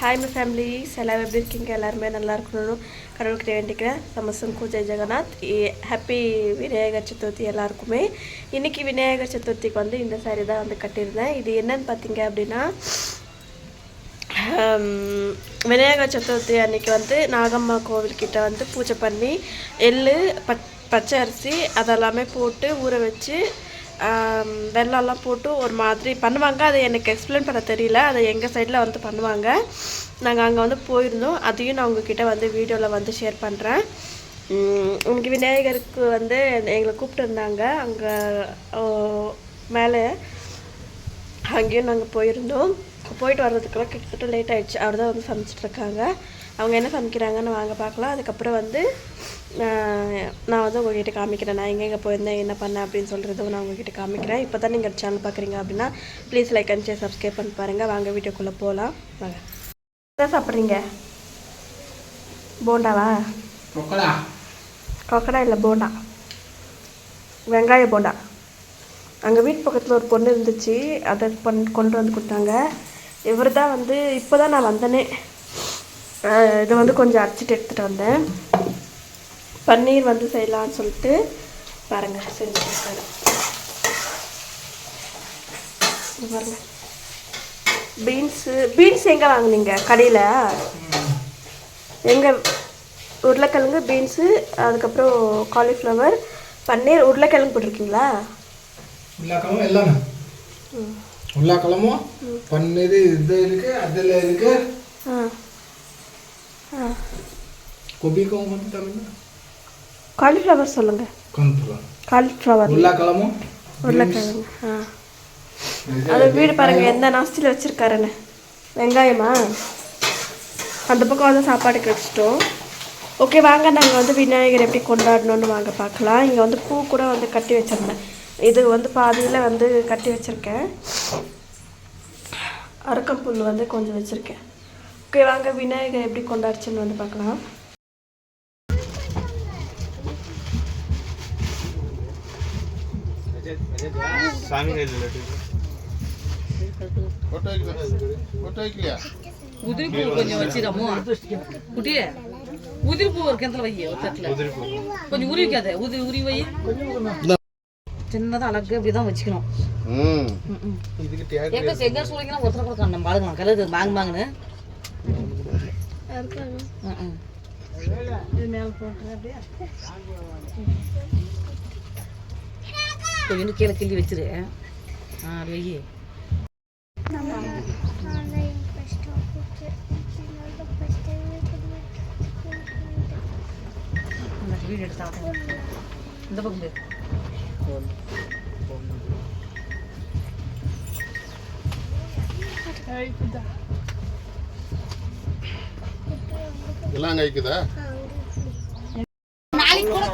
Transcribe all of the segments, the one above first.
Hi my family எல்லாரும் எப்படி இருக்கீங்க எல்லாருமே நல்லா இருக்கணும். கடவுள்கிட்ட வேண்டிக்கிறேன். சமசங்கு ஜெய் ஜெகநாத். ஹாப்பி விநாயகர் சதுர்த்தி எல்லாருக்குமே. இன்றைக்கி விநாயகர் சதுர்த்திக்கு வந்து இந்த saree தான் வந்து கட்டியிருந்தேன். இது என்னன்னு பார்த்தீங்க அப்படின்னா விநாயகர் சதுர்த்தி அன்றைக்கி வந்து நாகம்மா கோவில்கிட்ட வந்து பூஜை பண்ணி எள் பச்சை அரிசி அதெல்லாமே போட்டு ஊற வச்சு வெள்ளம்லாம் வெல்லம்லாம் போட்டு ஒரு மாதிரி பண்ணுவாங்க. அதை எனக்கு எக்ஸ்பிளைன் பண்ண தெரியல. அதை எங்கள் சைடில் வந்து பண்ணுவாங்க. நாங்கள் அங்கே வந்து போயிருந்தோம். அதையும் நான் உங்ககிட்ட வந்து வீடியோவில் வந்து ஷேர் பண்ணுறேன் இன்னைக்கு விநாயகருக்கு வந்து எங்களை கூப்பிட்டுருந்தாங்க அங்கே மேலே அங்கேயும் நாங்கள் போயிருந்தோம். போயிட்டு வர்றதுக்கெல்லாம் கிட்டத்தட்ட லேட் ஆகிடுச்சு அவர் தான் வந்து சமைச்சிட்ருக்காங்க அவங்க என்ன சமைக்கிறாங்கன்னு வாங்க பார்க்கலாம். அதுக்கப்புறம் வந்து நான் வந்து உங்ககிட்ட காமிக்கிறேன். நான் எங்கெங்கே போயிருந்தேன் என்ன பண்ணேன் அப்படின்னு சொல்கிறதும் நான் உங்ககிட்ட காமிக்கிறேன். இப்போ தான் நீங்கள் சேனல் பார்க்குறீங்க அப்படின்னா please like and share subscribe பண்ணி பாருங்கள் வாங்க வீடியோக்குள்ளே போகலாம் வாங்க. என்ன சாப்பிட்றீங்க? போண்டாவா? கொக்கடா. கொக்கடா இல்லை போண்டா. வெங்காய போண்டா. அங்கே வீட்டு பக்கத்தில் ஒரு பொண்ணு இருந்துச்சு. அதை பண் கொண்டு வந்து கொடுத்தாங்க. இவர் தான் வந்து இப்போ தான் நான் வந்தேனே. இதை வந்து கொஞ்சம் அரைச்சிட்டு எடுத்துகிட்டு வந்தேன். பன்னீர் வந்து செய்யலாம்னு சொல்லிட்டு பாருங்கள் செஞ்சுருக்காரு பாருங்க. பீன்ஸு பீன்ஸ் எங்கே வாங்குனீங்க? கடையில்? எங்கே உருளைக்கிழங்கு பீன்ஸு அதுக்கப்புறம் காலிஃப்ளவர் பன்னீர் உருளைக்கிழங்கு போட்டிருக்கீங்களா? உருளைக்கிழமும் எல்லாமே. உருளைக்கிழமும் பன்னீர் இது இருக்கு அதில் இருக்கு. ஆ. ஆ. கொபிக்கும் வந்து தமிழ் காலிஃப்ளவர் சொல்லுங்கள் காலிஃப்ளவர் உருளைக்கிழமும் உருளைக்கிழங்கு ஆ. அது வீடு பாருங்க எந்த நாஸ்தியில் வச்சுருக்காருன்னு. வெங்காயமா? அந்த பக்கம் வந்து சாப்பாடுக்கு வச்சுட்டோம். ஓகே வாங்க நாங்கள் வந்து விநாயகர் எப்படி கொண்டாடணும்னு வாங்க பார்க்கலாம். இங்கே வந்து பூ கூட வந்து கட்டி வச்சுருந்தேன். இது வந்து பாதியில் வந்து கட்டி வச்சுருக்கேன். அறுக்கம் புல் வந்து கொஞ்சம் வச்சுருக்கேன். ஓகே வாங்க விநாயகர் எப்படி கொண்டாடுச்சுன்னு வந்து பார்க்கலாம். உதிரி பூ கொஞ்சம் வச்சிடமோ குட்டியே. உதிரி பூ ஒரு கிணத்துல வை தட்டுல. கொஞ்சம் உருவிக்காத உதிரி உருவி வை. சின்னதா அழகு அப்படிதான் வச்சுக்கணும். ம், ம். இதுக்கு டேக் எங்க எங்க சொல்லிங்கன்னா ஒருத்தர கூட காணும். நம்ம ஆளுங்க ம். கொஞ்சம் கீழே கிள்ளி வச்சிரு. ஆ வெயி வீடு எடுத்தா இந்த பக்கம் எல்லாம் கைக்குதா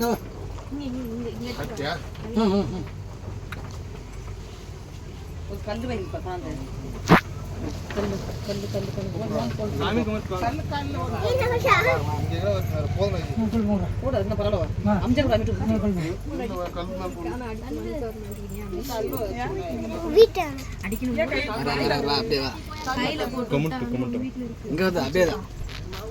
இந்தா. கட்டியா ம், ம், ம். ஒரு கல் வை இப்போ காந்து கல்லு கல்லு கல்லு கல்லு. கூட என்ன பரவாயில்ல. அம்ஜர் கூட அமிட்டு இங்க வந்து அப்படியே தான்.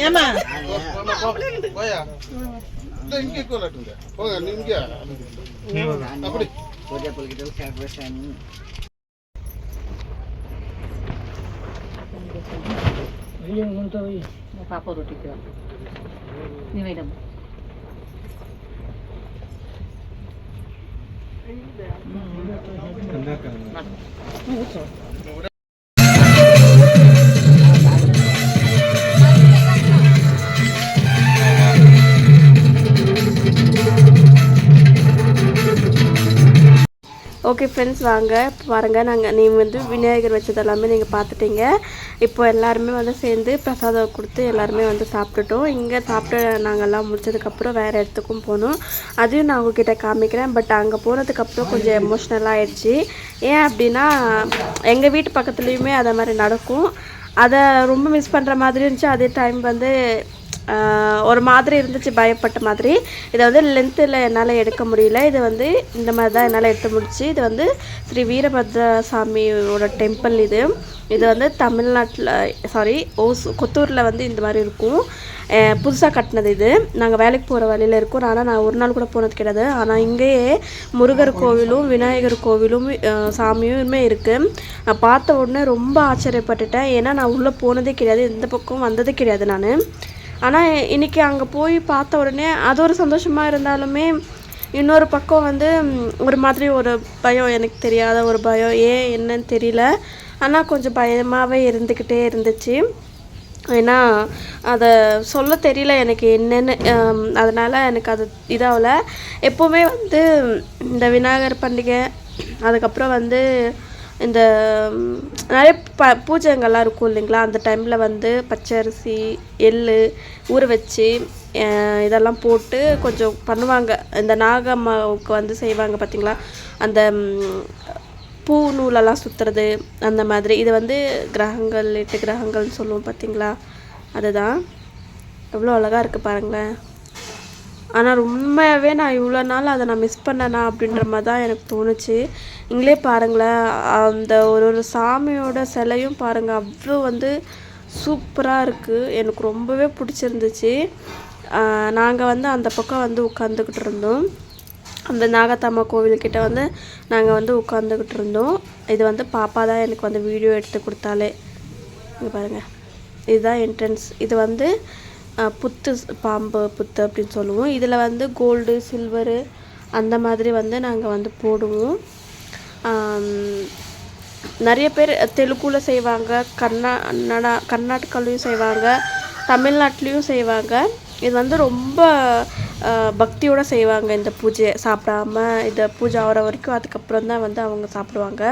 ஏமா போயா இந்த இங்கே கோலாட்டுங்க போங்க நீங்க அப்படி வெளியே கொண்டு போய் பாப்பா ஃப்ரெண்ட்ஸ் வாங்க. பாருங்கள் நாங்கள் நீங்கள் வந்து விநாயகர் வச்சது எல்லாமே நீங்கள் பார்த்துட்டீங்க. இப்போ எல்லாருமே வந்து சேர்ந்து பிரசாதம் கொடுத்து எல்லாருமே வந்து சாப்பிட்டுட்டோம். இங்கே சாப்பிட்டு நாங்கள்லாம் முடிச்சதுக்கப்புறம் வேறு இடத்துக்கும் போனோம். அதையும் நான் உங்ககிட்ட காமிக்கிறேன். பட் அங்கே போனதுக்கப்புறம் கொஞ்சம் எமோஷ்னலாக ஆயிடுச்சு. ஏன் அப்படின்னா எங்கள் வீட்டு பக்கத்துலேயுமே அதை மாதிரி நடக்கும். அதை ரொம்ப மிஸ் பண்ணுற மாதிரி இருந்துச்சு. அதே டைம் வந்து ஒரு மாதிரி இருந்துச்சு பயப்பட்ட மாதிரி. இதை வந்து லென்த்தில் என்னால் எடுக்க முடியல. இது வந்து இந்த மாதிரி தான் என்னால் எடுத்து முடிச்சு இது வந்து ஸ்ரீ வீரபத்ர சாமியோட டெம்பிள் இது. இது வந்து தமிழ்நாட்டில் சாரி ஓஸ் கொத்தூரில் வந்து இந்த மாதிரி இருக்கும். புதுசாக கட்டினது இது. நாங்கள் வேலைக்கு போகிற வழியில் இருக்கோம். ஆனால் நான் ஒரு நாள் கூட போனது கிடையாது. ஆனால் இங்கேயே முருகர் கோவிலும் விநாயகர் கோவிலும் சாமியுமே இருக்குது நான் பார்த்த உடனே ரொம்ப ஆச்சரியப்பட்டுட்டேன். ஏன்னா நான் உள்ளே போனதே கிடையாது. இந்த பக்கம் வந்ததே கிடையாது நான். ஆனால் இன்றைக்கி அங்கே போய் பார்த்த உடனே அது ஒரு சந்தோஷமாக இருந்தாலுமே இன்னொரு பக்கம் வந்து ஒரு மாதிரி ஒரு பயம் எனக்கு தெரியாத ஒரு பயம். ஏன் என்னன்னு தெரியல. ஆனால் கொஞ்சம் பயமாகவே இருந்துக்கிட்டே இருந்துச்சு. ஏன்னா அதை சொல்ல தெரியல எனக்கு என்னென்னு. அதனால் எனக்கு அது இதாகல. எப்போவுமே வந்து இந்த விநாயகர் பண்டிகை அதுக்கப்புறம் வந்து இந்த நிறைய ப பூஜைங்கள்லாம் இருக்கும் இல்லைங்களா? அந்த டைமில் வந்து பச்சரிசி எள் ஊற வச்சு இதெல்லாம் போட்டு கொஞ்சம் பண்ணுவாங்க. இந்த நாகம்மாவுக்கு வந்து செய்வாங்க பார்த்திங்களா அந்த பூ நூலெல்லாம் சுற்றுறது அந்த மாதிரி. இது வந்து கிரகங்கள் எட்டு கிரகங்கள்னு சொல்லுவோம் பார்த்திங்களா அதுதான். எவ்வளோ அழகாக இருக்குது பாருங்களேன். ஆனால் உண்மையாகவே நான் இவ்வளோ நாள் அதை நான் மிஸ் பண்ணேனா அப்படின்ற மாதிரி தான் எனக்கு தோணுச்சு. நீங்களே பாருங்களேன் அந்த ஒரு ஒரு சாமியோட சிலையும் பாருங்கள் அவ்வளோ வந்து சூப்பராக இருக்குது எனக்கு ரொம்பவே பிடிச்சிருந்துச்சு. நாங்கள் வந்து அந்த பக்கம் வந்து உட்காந்துக்கிட்டு இருந்தோம். அந்த நாகத்தம்மா கோவில்கிட்ட வந்து நாங்கள் வந்து உட்காந்துக்கிட்டு இருந்தோம். இது வந்து பாப்பா தான் எனக்கு வந்து வீடியோ எடுத்து கொடுத்தாலே. இங்கே பாருங்கள் இதுதான் என்ட்ரன்ஸ் இது வந்து புத்து பாம்பு புத்து அப்படின்னு சொல்லுவோம். இதில் வந்து கோல்டு சில்வரு அந்த மாதிரி வந்து நாங்கள் வந்து போடுவோம். நிறைய பேர் தெலுங்குல செய்வாங்க கர்நாடா கர்நாடகாலையும் செய்வாங்க தமிழ்நாட்டிலையும் செய்வாங்க. இது வந்து ரொம்ப பக்தியோடு செய்வாங்க இந்த பூஜையை சாப்பிடாம இந்த பூஜை ஆகிற வரைக்கும் அதுக்கப்புறம் தான் வந்து அவங்க சாப்பிடுவாங்க.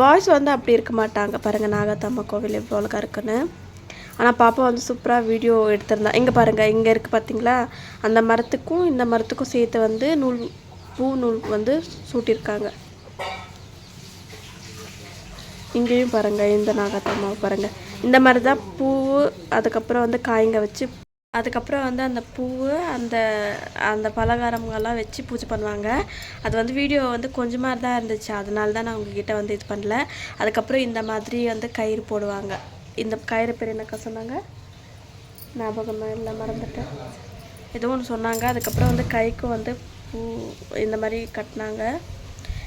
பாய்ஸ் வந்து அப்படி இருக்க மாட்டாங்க. பாருங்கள் நாகத்தம்மா கோவில் எவ்வளோ அழகாக இருக்குன்னு. ஆனால் பாப்பா வந்து சூப்பராக வீடியோ எடுத்திருந்தா. இங்கே பாருங்கள் இங்கே இருக்குது பார்த்தீங்களா அந்த மரத்துக்கும் இந்த மரத்துக்கும் சேர்த்து வந்து நூல் பூ நூல் வந்து சூட்டியிருக்காங்க. இங்கேயும் பாருங்கள் இந்த நாகத்தம்மாவை பாருங்கள் இந்த மாதிரி தான் பூ அதுக்கப்புறம் வந்து காய்ங்க வச்சு அதுக்கப்புறம் வந்து அந்த பூவு அந்த அந்த பலகாரங்கள்லாம் வச்சு பூஜை பண்ணுவாங்க. அது வந்து வீடியோ வந்து கொஞ்சமாக தான் இருந்துச்சு. அதனால தான் நான் உங்ககிட்ட வந்து இது பண்ணல. அதுக்கப்புறம் இந்த மாதிரி வந்து கயிறு போடுவாங்க. இந்த கயிறு பேர் என்னக்கா சொன்னாங்க? ஞாபகம் இல்லை மறந்துட்டேன். ஏதோ ஒன்று சொன்னாங்க. அதுக்கப்புறம் வந்து கைக்கு வந்து பூ இந்த மாதிரி கட்டினாங்க.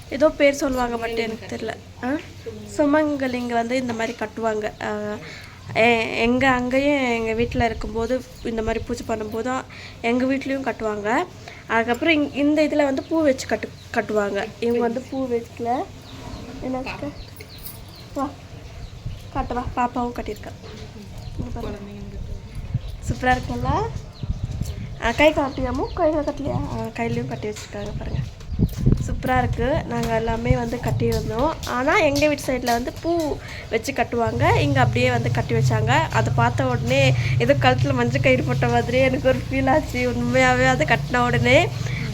ஏதோ பேர் சொல்லுவாங்க பட் எனக்கு தெரியல. ஆ? சுமங்கலிங்க வந்து இந்த மாதிரி கட்டுவாங்க. எங்கள் அங்கேயும் எங்கள் வீட்டில் இருக்கும்போது இந்த மாதிரி பூஜை பண்ணும்போதும் எங்கள் வீட்லேயும் கட்டுவாங்க. அதுக்கப்புறம் இங் இந்த இதில் வந்து பூ வச்சு கட்டு கட்டுவாங்க. இவங்க வந்து பூ வைக்கல. என்ன வா. காட்டவா? பாப்பாவும் கட்டியிருக்கா. சூப்பராக இருக்குங்களா கை காட்டியாமோ கையில் கட்டலையா கையிலையும் கட்டி வச்சுருக்காங்க பாருங்கள் சூப்பராக இருக்குது நாங்கள் எல்லாமே வந்து கட்டியிருந்தோம். ஆனால் எங்கள் வீட்டு சைடில் வந்து பூ வச்சு கட்டுவாங்க. இங்கே அப்படியே வந்து கட்டி வச்சாங்க. அதை பார்த்த உடனே ஏதோ கழுத்தில் மஞ்சள் கயிறு போட்ட மாதிரி எனக்கு ஒரு ஃபீல் ஆச்சு. உண்மையாகவே அதை கட்டின உடனே.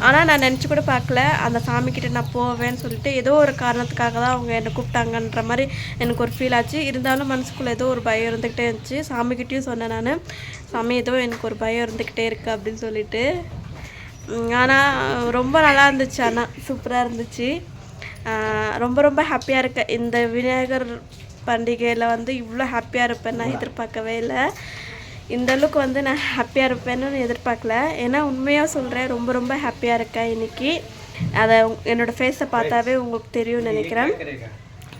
ஆனால் நான் நினச்சி கூட பார்க்கல. அந்த சாமிக்கிட்ட நான் போவேன்னு சொல்லிட்டு ஏதோ ஒரு காரணத்துக்காக தான் அவங்க என்னை கூப்பிட்டாங்கன்ற மாதிரி எனக்கு ஒரு ஃபீல் ஆச்சு. இருந்தாலும் மனசுக்குள்ளே ஏதோ ஒரு பயம் இருந்துக்கிட்டே இருந்துச்சு. சாமிக்கிட்டேயும் சொன்னேன் நான். சாமி ஏதோ எனக்கு ஒரு பயம் இருந்துக்கிட்டே இருக்குது அப்படின்னு சொல்லிட்டு. ஆனால் ரொம்ப நல்லா இருந்துச்சு. ஆனால் சூப்பராக இருந்துச்சு. ரொம்ப ரொம்ப ஹாப்பியாக இருக்கேன். இந்த விநாயகர் பண்டிகையில் வந்து இவ்வளோ ஹாப்பியாக இருப்பேன் நான் எதிர்பார்க்கவே இல்லை. இந்த அளவுக்கு வந்து நான் ஹாப்பியாக இருப்பேன்னு எதிர்பார்க்கல. ஏன்னா உண்மையாக சொல்கிறேன் ரொம்ப ரொம்ப ஹாப்பியாக இருக்கேன் இன்னைக்கு. அதை உங்- என்னோட ஃபேஸை பார்த்தாவே உங்களுக்கு தெரியும்னு நினைக்கிறேன்.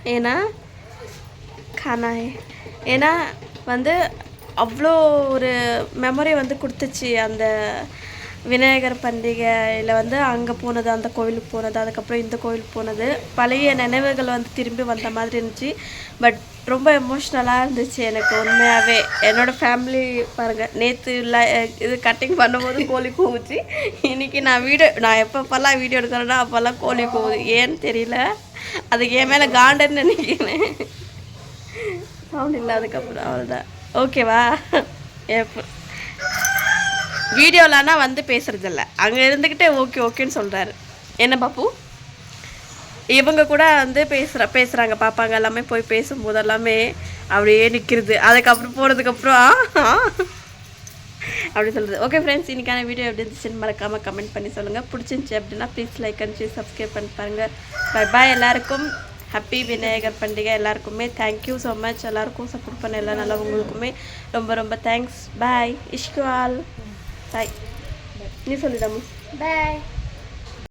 ஏன்னா காணா ஏன்னா வந்து அவ்வளோ ஒரு மெமரி வந்து கொடுத்துச்சு அந்த விநாயகர் பண்டிகையில் வந்து அங்கே போனது அந்த கோவிலுக்கு போனது அதுக்கப்புறம் இந்த கோவிலுக்கு போனது. பழைய நினைவுகள் வந்து திரும்பி வந்த மாதிரி இருந்துச்சு. பட் ரொம்ப எமோஷ்னலாக இருந்துச்சு எனக்கு உண்மையாகவே என்னோடய ஃபேமிலி பாருங்கள் நேற்று இல்லை இது கட்டிங் பண்ணும்போது கோழி கூவுச்சு. இன்றைக்கி நான் வீடியோ நான் எப்பப்பெல்லாம் வீடியோ எடுக்கிறேன்னா அப்போல்லாம் கோழி கூவுது. ஏன்னு தெரியல. அதுக்கு என் மேலே காண்டன்னு நினைக்கிறேன். சவுண்ட் இல்லாததுக்கப்புறம் அவ்வளோதான் ஓகேவா எப்போ வீடியோலனா வந்து பேசுகிறதில்ல அங்கே இருந்துக்கிட்டே ஓகே ஓகேன்னு சொல்கிறாரு என்ன பாப்பு? இவங்க கூட வந்து பேசுகிற பேசுகிறாங்க பாப்பாங்க. எல்லாமே போய் பேசும்போது எல்லாமே அப்படியே நிற்கிறது அதுக்கப்புறம் போனதுக்கப்புறம் அப்படி சொல்கிறது ஓகே ஃப்ரெண்ட்ஸ் இன்றைக்கான வீடியோ எப்படி இருந்துச்சுன்னு மறக்காமல் கமெண்ட் பண்ணி சொல்லுங்கள் பிடிச்சிருந்துச்சி அப்படின்னா please like and share subscribe பண்ணி பாருங்கள் பை பாய் எல்லாருக்கும். ஹாப்பி விநாயகர் பண்டிகை எல்லாருக்குமே. தேங்க்யூ ஸோ மச் எல்லாருக்கும் சப்போர்ட் பண்ண எல்லா நல்லவங்களுக்குமே ரொம்ப ரொம்ப தேங்க்ஸ் பாய் இஷ்குவால் ஆல் பாய். நீ சொல்லிடாமா பாய்.